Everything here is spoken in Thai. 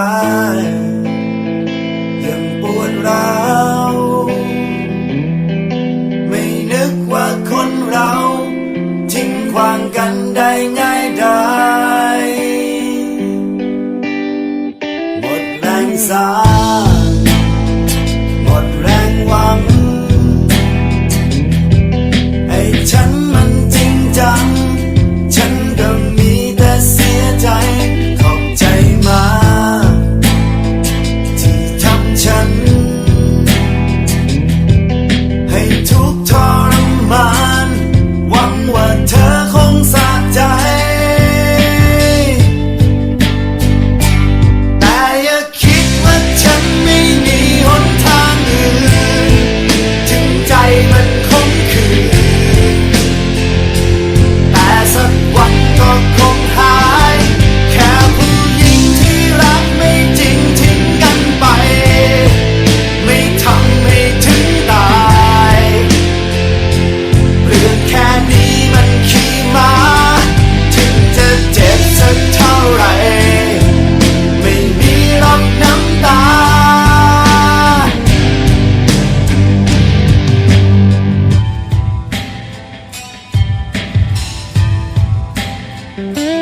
ายยังปวดร้าวไม่นึกว่าคนเรา ทิ้งความกันได้ง่าย Mm-hmm.